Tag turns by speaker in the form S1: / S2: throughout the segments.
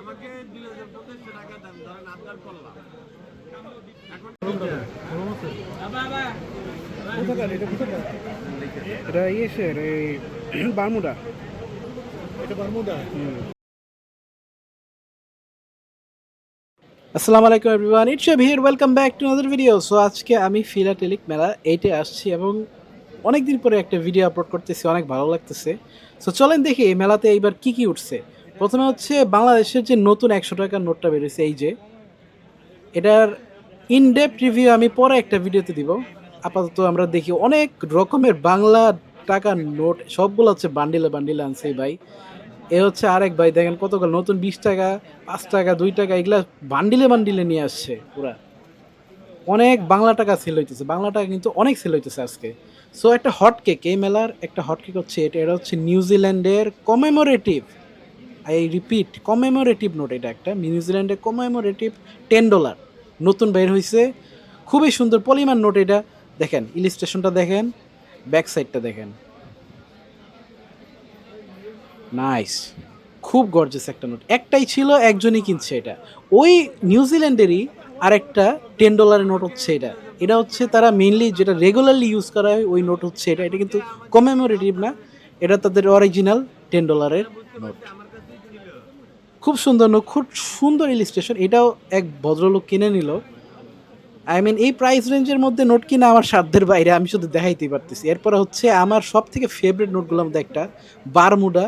S1: আমাকে দুই হাজার পঁচিশশো টাকা দেন ধরেন আপনার করলাম। এখন
S2: এটা ইয়েসের এই বারমুডা। আসসালামু আলাইকুম everyone it's a ভিয়ার welcome back to another video so আজকে আমি ফিলাটেলিক মেলা এইটে আসছি এবং অনেক দিন পরে একটা ভিডিও আপলোড করতেছি অনেক ভালো লাগতেছে। সো চলেন দেখি এই মেলাতে এইবার কি কি উঠছে। প্রথমে হচ্ছে বাংলাদেশের যে নতুন একশো টাকার নোটটা বেরিয়েছে, এই যে, এটার ইন ডেপ রিভিউ আমি পরে একটা ভিডিওতে দিব। আপাতত আমরা দেখি অনেক রকমের বাংলা টাকার নোট, সবগুলো হচ্ছে বান্ডিলে বান্ডিলে আনছে ভাই। এ হচ্ছে আরেক ভাই, দেখেন কতগুলো নতুন বিশ টাকা, পাঁচ টাকা, দুই টাকা, এগুলা বান্ডিলে বান্ডিলে নিয়ে আসছে পুরা। অনেক বাংলা টাকা সেল হইতেছে, বাংলা টাকা কিন্তু অনেক সেল হইতেছে আজকে। সো একটা হট কেক এই মেলার একটা হট কেক হচ্ছে, এটা এটা হচ্ছে নিউজিল্যান্ডের commemorative I repeat commemorative note এটা একটা। নিউজিল্যান্ডের কমেমোরেটিভ টেন ডলার নতুন বের হয়েছে খুবই সুন্দর পলিমার নোট এটা। দেখেন ইলিস্ট্রেশনটা দেখেন ব্যাক সাইডটা দেখেন। নাইস খুব গর্জেস একটা নোট একটাই ছিল, একজনই কিনছে এটা। ওই নিউজিল্যান্ডেরই আরেকটা টেন ডলারের নোট হচ্ছে এটা। এটা হচ্ছে তারা মেইনলি যেটা রেগুলারলি ইউজ করা হয়, ওই নোট হচ্ছে এটা। এটা কিন্তু কমেমোরেটিভ না। এটা তাদের অরিজিনাল টেন ডলারের নোট খুব সুন্দর খুব সুন্দর ইলিস্ট্রেশন এটাও এক ভদ্রলোক কিনে নিল। আই মিন এই প্রাইস রেঞ্জের মধ্যে নোট কিনা আমার সাধ্যের বাইরে, আমি শুধু দেখাইতেই পারতেছি। এরপরে হচ্ছে আমার সব থেকে ফেভারিট নোটগুলোর মধ্যে একটা বারমুডা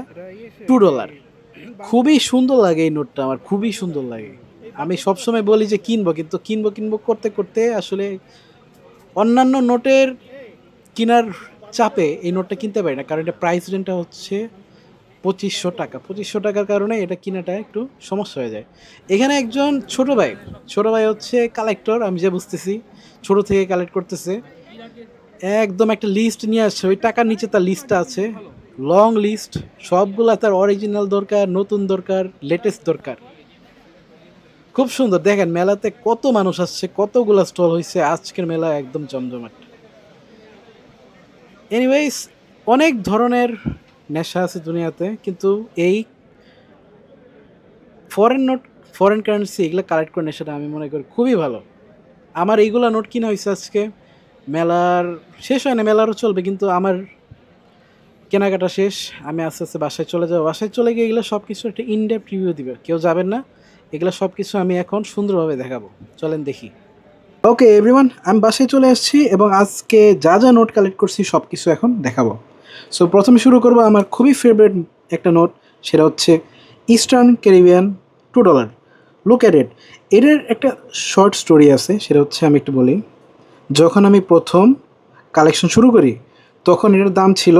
S2: টু ডলার খুবই সুন্দর লাগে এই নোটটা আমার, খুবই সুন্দর লাগে। আমি সবসময় বলি যে কিনবো, কিন্তু কিনবো কিনবো করতে করতে আসলে অন্যান্য নোটের কেনার চাপে এই নোটটা কিনতে পারি না, কারণ এটা প্রাইস রেঞ্জটা হচ্ছে পঁচিশশো টাকা। পঁচিশশো টাকার কারণে এটা কিনাটা একটু সমস্যা হয়ে যায়। এখানে একজন ছোট ভাই ছোট ভাই হচ্ছে কালেক্টর আমি যে বুঝতেছি, ছোট থেকে কালেক্ট করতেছে। একদম একটা লিস্ট নিয়ে আসছে, ওই টাকার নিচে তার লিস্টটা আছে। লং লিস্ট সবগুলা তার অরিজিনাল দরকার, নতুন দরকার লেটেস্ট দরকার। খুব সুন্দর, দেখেন মেলাতে কত মানুষ আসছে, কতগুলা স্টল হয়েছে আজকের মেলা একদম জমজমাট। এনিওয়েজ অনেক ধরনের নেশা আছে দুনিয়াতে, কিন্তু এই ফরেন নোট ফরেন কারেন্সি এগুলো কালেক্ট করে নেশাটা আমি মনে করি খুবই ভালো। আমার এইগুলা নোট কিনা হয়েছে আজকে। মেলার, শেষ হয় না, মেলারও চলবে, কিন্তু আমার কেনাকাটা শেষ। আমি আস্তে আস্তে বাসায় চলে যাব। বাসায় চলে গিয়ে এগুলো সব কিছু একটা ইনডেপ রিভিউ দিবে। কেউ যাবেন না। এগুলো সব কিছু আমি এখন সুন্দরভাবে দেখাবো। চলেন দেখি। ওকে এভরিওয়ান আমি বাসায় চলে আসছি এবং আজকে যা যা নোট কালেক্ট করছি সব কিছু এখন দেখাবো। সো প্রথমে শুরু করব আমার খুবই ফেভারিট একটা নোট সেটা হচ্ছে eastern Caribbean two dollar look at it এটার একটা শর্ট স্টোরি আছে, সেটা হচ্ছে আমি একটু বলি। যখন আমি প্রথম কালেকশন শুরু করি, তখন এটার দাম ছিল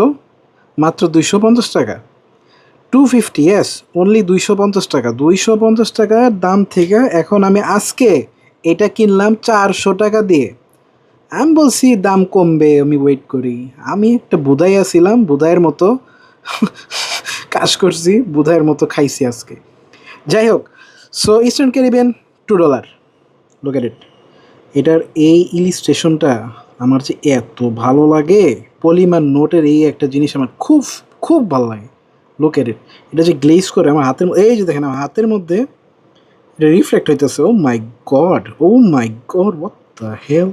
S2: মাত্র দুইশো পঞ্চাশ টাকা। টু ফিফটি ইয়েস অনলি দুইশো পঞ্চাশ টাকা। দুইশো পঞ্চাশ টাকার দাম থেকে এখন আমি আজকে এটা কিনলাম চারশো টাকা দিয়ে। আমি বলছি, দাম কমবে, আমি ওয়েট করি। আমি একটা বুধাই আছিলাম, বুধাইয়ের মতো কাজ করছি, বুধাইয়ের মতো খাইছি আজকে। যাই হোক so eastern Caribbean two dollar look at এটার এই ইলিস্ট্রেশনটা আমার যে এত ভালো লাগে, পলিমার নোটের এই একটা জিনিস আমার খুব খুব ভালো লাগে। লোক এট যে গ্লেজ করে আমার হাতের এই যে দেখেন আমার হাতের মধ্যে, এটা রিফ্লেক্ট হইতেছে ও my god oh my god what the hell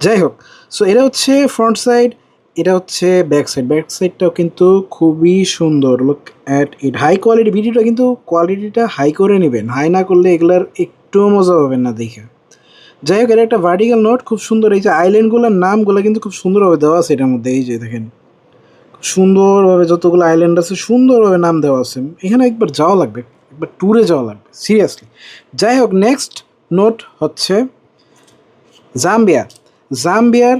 S2: যাই হোক সো এটা হচ্ছে ফ্রন্ট সাইড এটা হচ্ছে ব্যাক সাইড ব্যাক সাইডটাও কিন্তু খুবই সুন্দর। Look at it high quality ভিডিওটা কিন্তু কোয়ালিটিটা হাই করে নেবেন। হাই না করলে এগুলার একটু মজা পাবেন না দেখে। যাই হোক এটা একটা ভার্টিক্যাল নোট খুব সুন্দর। এই যে আইল্যান্ডগুলোর নামগুলো কিন্তু খুব সুন্দরভাবে দেওয়া আছে এটার মধ্যে। এই যে দেখেন সুন্দরভাবে যতগুলো আইল্যান্ড আছে সুন্দরভাবে নাম দেওয়া আছে। এখানে একবার যাওয়া লাগবে, একবার ট্যুরে যাওয়া লাগবে সিরিয়াসলি যাই হোক নেক্সট নোট হচ্ছে জাম্বিয়া জাম্বিয়ার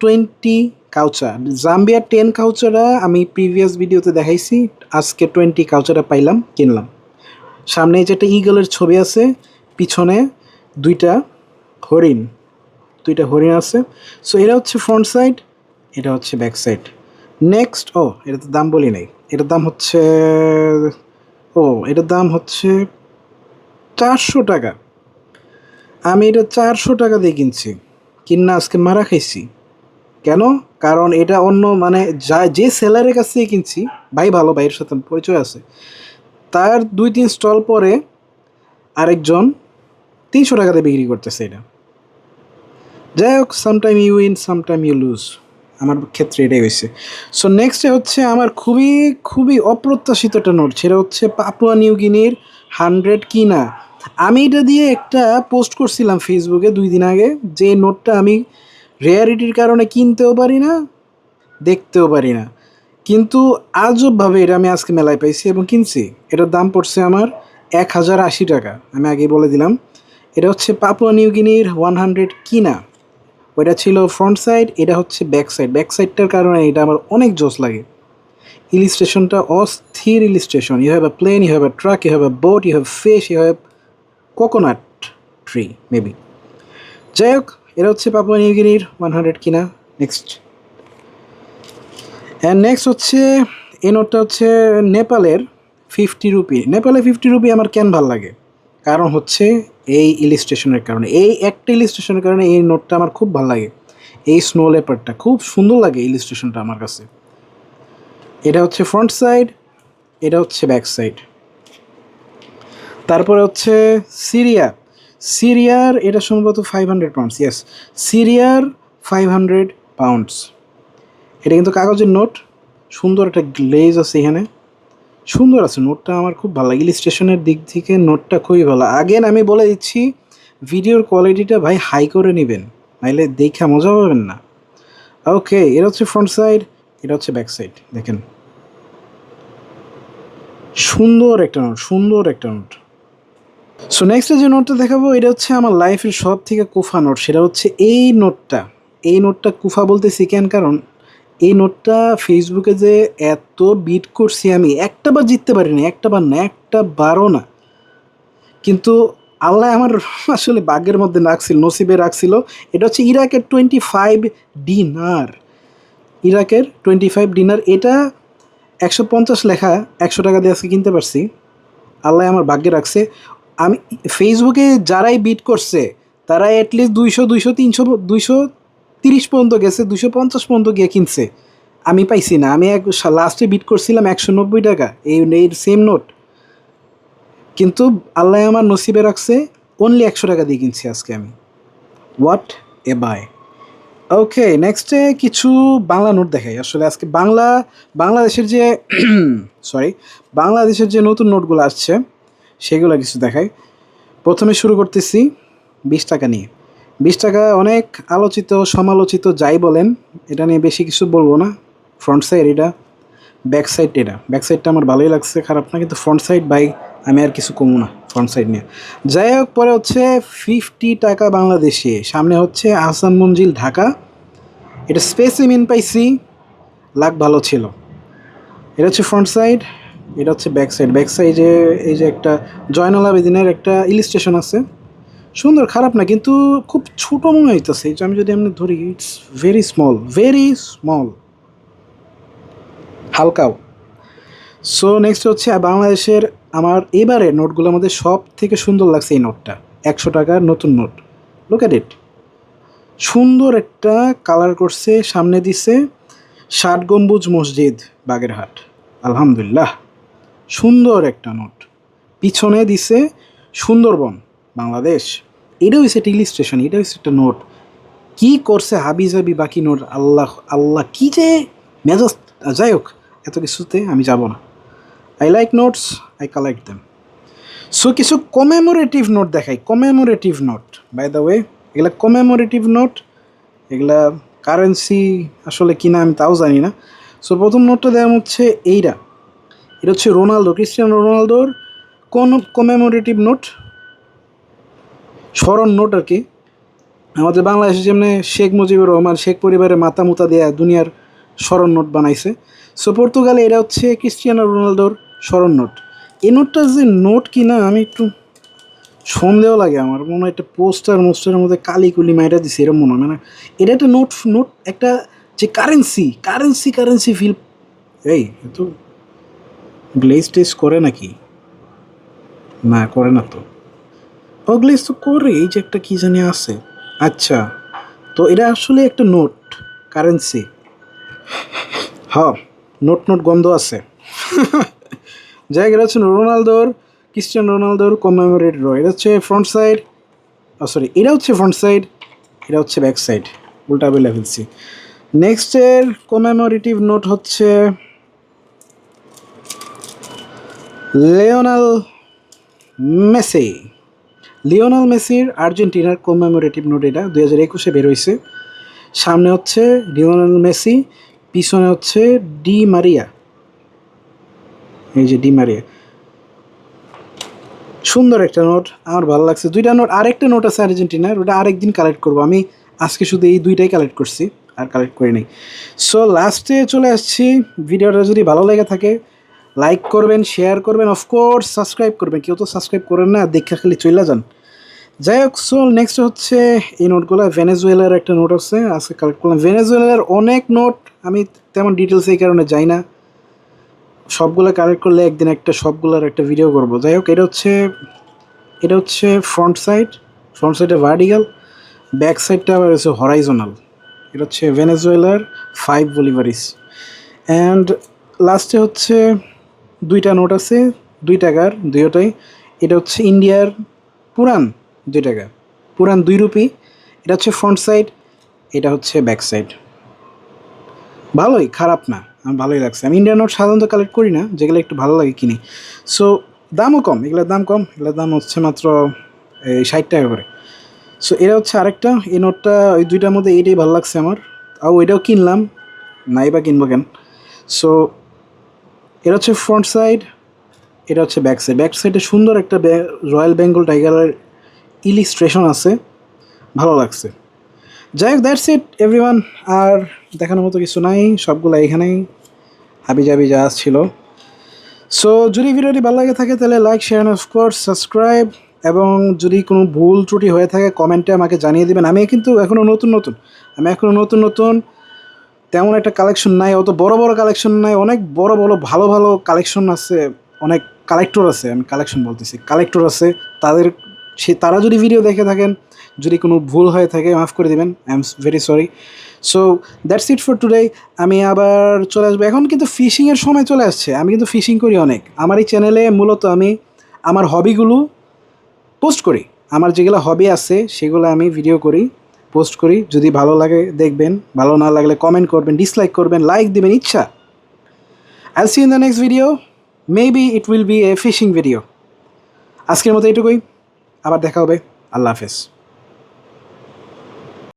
S2: টোয়েন্টি কাউচার জাম্বিয়ার টেন কাউচারা আমি প্রিভিয়াস ভিডিওতে দেখাইছি, আজকে টোয়েন্টি কাউচারা পাইলাম, কিনলাম। সামনে যে একটা ইগলের ছবি আছে, পিছনে দুইটা হরিণ দুইটা হরিণ আছে। সো এটা হচ্ছে ফ্রন্ট সাইড এটা হচ্ছে ব্যাক সাইড নেক্সট ও এটা তো দাম বলি নাই। এটার দাম হচ্ছে, ও, এটার দাম হচ্ছে চারশো টাকা। আমি এটা চারশো টাকা দিয়ে কিনছি। কিনা আজকে মারা খাইছি। কেন? কারণ এটা অন্য মানে যা, যে সেলারের কাছ থেকে কিনছি, ভাই ভালো, ভাইয়ের সাথে পরিচয় আছে, তার দুই তিন স্টল পরে আরেকজন তিনশো টাকাতে বিক্রি করতেছে এটা। যাই হোক sometime you win sometime you lose আমার ক্ষেত্রে এটাই হয়েছে। সো নেক্সটে হচ্ছে আমার খুবই খুবই অপ্রত্যাশিত একটা নোট সেটা হচ্ছে পাপুয়া নিউ গিনির হান্ড্রেড কিনা। আমি এটা দিয়ে একটা পোস্ট করছিলাম ফেসবুকে দুই দিন আগে, যে নোটটা আমি রেয়ারিটির কারণে কিনতেও পারি না, দেখতেও পারি না। কিন্তু আজবভাবে এটা আমি আজকে মেলায় পাইছি এবং কিনছি। এটার দাম পড়ছে আমার এক হাজার আশি টাকা। আমি আগেই বলে দিলাম। এটা হচ্ছে পাপুয়া নিউ গিনির ওয়ান হান্ড্রেড কিনা। ওইটা ছিল ফ্রন্ট সাইড এটা হচ্ছে ব্যাক সাইড ব্যাক সাইডটার কারণে এটা আমার অনেক জোস লাগে। ইলিস্ট্রেশনটা অস্থির illustration you have a plane you have a truck you have a boat you have fish you have coconut tree maybe যাই হোক এটা হচ্ছে পাপুয়া নিউগিনির ওয়ান হান্ড্রেড কিনা? নেক্সট অ্যান্ড নেক্সট হচ্ছে এই নোটটা হচ্ছে নেপালের ফিফটি রুপি নেপালে ফিফটি রুপি আমার কেন ভালো লাগে? কারণ হচ্ছে এই ইলিস্ট্রেশনের কারণে। এই একটা ইলিস্ট্রেশনের কারণে এই নোটটা আমার খুব ভালো লাগে। এই স্নো লেপারটা খুব সুন্দর লাগে ইলিস্ট্রেশনটা আমার কাছে। এটা হচ্ছে ফ্রন্ট সাইড এটা হচ্ছে ব্যাক সাইড তারপরে হচ্ছে সিরিয়া। সিরিয়ার এটা সম্ভবত ফাইভ হান্ড্রেড পাউন্ডস ইয়েস সিরিয়ার ফাইভ হান্ড্রেড পাউন্ডস এটা কিন্তু কাগজের নোট। সুন্দর একটা গ্লেজ আছে এখানে। সুন্দর আছে নোটটা, আমার খুব ভালো লাগে। স্টেশনের দিক থেকে নোটটা খুবই ভালো। আগেন আমি বলে দিচ্ছি, ভিডিওর কোয়ালিটিটা ভাই হাই করে নেবেন। নাইলে দেখে মজা পাবেন না। ওকে এটা হচ্ছে ফ্রন্ট সাইড এটা হচ্ছে ব্যাক সাইড দেখেন। সুন্দর একটা নোট, সুন্দর একটা নোট। সো নেক্সট যে নোটটা দেখাবো, এটা হচ্ছে আমার লাইফের সব থেকে কুফা নোট। সেটা হচ্ছে এই নোটটা। এই নোটটা কুফা বলতেছি কেন কারণ, এই নোটটা ফেসবুকে যে এত বিট করছি আমি, একটা বার জিততে পারিনি, একটা বার না, একটা বারও না। কিন্তু আল্লাহ আমার আসলে বাগের মধ্যে রাখছিল, নসিবে রাখছিল। এটা হচ্ছে ইরাকের টোয়েন্টি ফাইভ ডিনার ইরাকের টোয়েন্টি ফাইভ ডিনার এটা একশো পঞ্চাশ লেখা, একশো টাকা দিয়ে আজকে কিনতে পারছি। আল্লাহ আমার ভাগ্যে রাখছে। আমি ফেসবুকে যারাই বিট করছে তারা অ্যাটলিস্ট দুইশো দুইশো, তিনশো, দুইশো তিরিশ পর্যন্ত গেছে দুশো পঞ্চাশ পর্যন্ত গিয়ে কিনছে। আমি পাইছি না। আমি এক লাস্টে বিট করছিলাম একশো নব্বই টাকা, এই এই সেম নোট কিন্তু আল্লাহ আমার নসিবে রাখছে অনলি একশো টাকা দিয়ে কিনছি আজকে আমি। হোয়াট এ বাই ওকে নেক্সটে কিছু বাংলা নোট দেখাই। আসলে আজকে বাংলা, বাংলাদেশের যে সরি বাংলাদেশের যে নতুন নোটগুলো আসছে সেগুলো কিছু দেখাই। প্রথমে শুরু করতেছি বিশ টাকা নিয়ে। বিশ টাকা অনেক আলোচিত, সমালোচিত যাই বলেন, এটা নিয়ে বেশি কিছু বলব না। ফ্রন্ট সাইড এটা ব্যাক সাইড এটা। ব্যাক সাইডটা আমার ভালোই লাগছে, খারাপ না, কিন্তু ফ্রন্ট সাইড বাই আমি আর কিছু কমু না ফ্রন্ট সাইড নিয়ে। যাই হোক, পরে হচ্ছে ফিফটি টাকা বাংলাদেশে। সামনে হচ্ছে আহসান মঞ্জিল, ঢাকা। এটা স্পেসিমিন পাইছি লাখ ভালো ছিল। এটা হচ্ছে ফ্রন্ট সাইড এটা হচ্ছে ব্যাক সাইড ব্যাক সাইডে এই যে একটা জয়নাল আবেদিনের একটা ইলিস্ট্রেশন আছে। সুন্দর, খারাপ না, কিন্তু খুব ছোটো মনে হইতেছে। আমি যদি এমনি ধরি it's very small very small হালকাও। So next হচ্ছে, বাংলাদেশের আমার এবারে নোটগুলোর মধ্যে সব থেকে সুন্দর লাগছে এই নোটটা। একশো টাকার নতুন নোট। লুক অ্যাট ইট সুন্দর একটা কালার করছে, সামনে দিছে, ষাট গম্বুজ মসজিদ, বাগেরহাট। আলহামদুলিল্লাহ। সুন্দর একটা নোট। পিছনে দিছে সুন্দরবন, বাংলাদেশ। এটা হচ্ছে একটা ইলিস্ট্রেশন এটা হচ্ছে একটা নোট। কি করছে হাবি জাবি বাকি নোট? আল্লাহ আল্লাহ কি যে মেজাজ, যাই হোক, এত কিছুতে আমি যাব না। I like notes I collect them so কিছু কমেমোরেটিভ নোট দেখাই। Commemorative note by the way এগুলা কমেমোরেটিভ নোট এগুলা কারেন্সি আসলে কিনা আমি তাও জানি না। সো প্রথম নোটটা দেওয়া হচ্ছে এইটা এটা হচ্ছে রোনালদো, ক্রিস্টিয়ানো রোনালদোর কোন কমেমোরেটিভ নোট স্মরণ নোট আর কি। আমাদের বাংলাদেশে যেমনি শেখ মুজিবুর রহমান, শেখ পরিবারের মাথা মুতা দেয়া দুনিয়ার স্মরণ নোট বানাইছে। সো পর্তুগালে এটা হচ্ছে ক্রিস্টিয়ানো রোনালদোর স্মরণ নোট এই নোটটা যে নোট কিনা আমি একটু সন্দেহ লাগে আমার। মনে হয় একটা পোস্টার মোস্টারের মধ্যে কালি কুলি মাইরা দিছে এরকম মনে হয়। মানে এটা একটা নোট নোট একটা যে কারেন্সি কারেন্সি কারেন্সি ফিল এই তো গ্লেজ টেস্ট করে নাকি? না, করে না তো। ও গ্লেজ তো করে এই যে একটা কী জানি আছে। আচ্ছা তো এটা আসলে একটা নোট, কারেন্সি। হ, নোট নোট গন্ধ আছে। যাই এটা হচ্ছে রোনালদোর ক্রিস্টিয়ান রোনালদোর কমেমোরেট র এটা হচ্ছে ফ্রন্ট সাইড সরি এটা হচ্ছে ফ্রন্ট সাইড এটা হচ্ছে ব্যাক সাইড উল্টা বেলা ফেলছি। নেক্সটের কমেমোরেটিভ নোট হচ্ছে লিওনাল মেসি। লিওনাল মেসির আর্জেন্টিনার কমেমোরেটিভ নোট এটা দুই হাজার একুশে বের হয়েছে সামনে হচ্ছে লিওনাল মেসি, পিছনে হচ্ছে ডি মারিয়া। এই যে ডি মারিয়া। সুন্দর একটা নোট, আমার ভালো লাগছে। দুইটা নোট, আরেকটা নোট আছে আর্জেন্টিনার, ওটা আরেকদিন কালেক্ট করব। আমি আজকে শুধু এই দুইটাই কালেক্ট করছি, আর কালেক্ট করি নাই। সো লাস্টে চলে আসছি। ভিডিওটা যদি ভালো লেগে থাকে লাইক করবেন শেয়ার করবেন অফকোর্স সাবস্ক্রাইব করবেন। কেউ তো সাবস্ক্রাইব করেন না, দেখা খালি চলে যান। যাই হোক সো নেক্সট হচ্ছে এই নোটগুলো। ভেনেজুয়েলার একটা নোট আছে, আজকে কালেক্ট করলাম। ভেনেজুয়েলার অনেক নোট, আমি তেমন ডিটেলস এই কারণে যাই না। সবগুলো কালেক্ট করলে একদিন একটা, সবগুলোর একটা ভিডিও করব। যাই হোক এটা হচ্ছে এটা হচ্ছে ফ্রন্ট সাইড ফ্রন্ট সাইডে ভার্টিক্যাল ব্যাক সাইডটা আবার হচ্ছে হরাইজোনাল এটা হচ্ছে ভেনেজুয়েলার ফাইভ বলিভারিস অ্যান্ড লাস্টে হচ্ছে দুইটা নোট আছে দুই টাকার দুইটাই। এটা হচ্ছে ইন্ডিয়ার পুরান দুই টাকা পুরান দুই রুপি। এটা হচ্ছে ফ্রন্ট সাইড, এটা হচ্ছে ব্যাক সাইড। ভালোই, খারাপ না, আমার ভালোই লাগছে। আমি ইন্ডিয়ান নোট সাধারণত কালেক্ট করি না, যেগুলো একটু ভালো লাগে কিনি। সো দামও কম, এগুলোর দাম কম, এগুলোর দাম হচ্ছে মাত্র, এই ষাট টাকা করে। সো এটা হচ্ছে আরেকটা, এই নোটটা, ওই দুইটার মধ্যে এইটাই ভালো লাগছে আমার। আর ওইটাও কিনলাম, নাই বা কিনবো কেন। সো এটা হচ্ছে ফ্রন্ট সাইড এটা হচ্ছে ব্যাক সাইড ব্যাক সাইডে সুন্দর একটা রয়্যাল বেঙ্গল টাইগারের ইলিস্ট্রেশন আছে। ভালো লাগছে। যাই হোক দ্যাটস ইট এভরিওয়ান আর দেখানোর মতো কিছু নাই, সবগুলো এখানেই হাবি জাবি যা ছিল। সো যদি ভিডিওটি ভালো লাগে থাকে, তাহলে লাইক শেয়ার অফকোর্স সাবস্ক্রাইব এবং যদি কোনো ভুল ত্রুটি হয়ে থাকে কমেন্টে আমাকে জানিয়ে দেবেন। আমি কিন্তু এখনও নতুন নতুন। আমি এখনও নতুন নতুন। তেমন একটা কালেকশন নাই, অত বড় বড় কালেকশন নাই, অনেক বড় বড়, ভালো ভালো কালেকশন আছে, অনেক কালেক্টর আছে, আমি কালেকশন বলতেছি কালেক্টর আছে, তাদের সে, তারা যদি ভিডিও দেখে থাকেন, যদি কোনো ভুল হয়ে থাকে মাফ করে দেবেন I am very sorry so that's it for today আমি আবার চলে আসব, এখন কিন্তু ফিশিংয়ের সময় চলে আসছে, আমি কিন্তু ফিশিং করি অনেক, আমার এই চ্যানেলে মূলত আমি আমার হবিগুলো পোস্ট করি, আমার যেগুলো হবি আছে, সেগুলো আমি ভিডিও করি পোস্ট করি। যদি ভালো লাগে, দেখবেন। ভালো না লাগলে কমেন্ট করবেন ডিসলাইক করবেন লাইক দেবেন, ইচ্ছা। I see in the next video maybe it will be a fishing video আজকের মতো এটুকুই আবার দেখা হবে। আল্লাহ হাফেজ।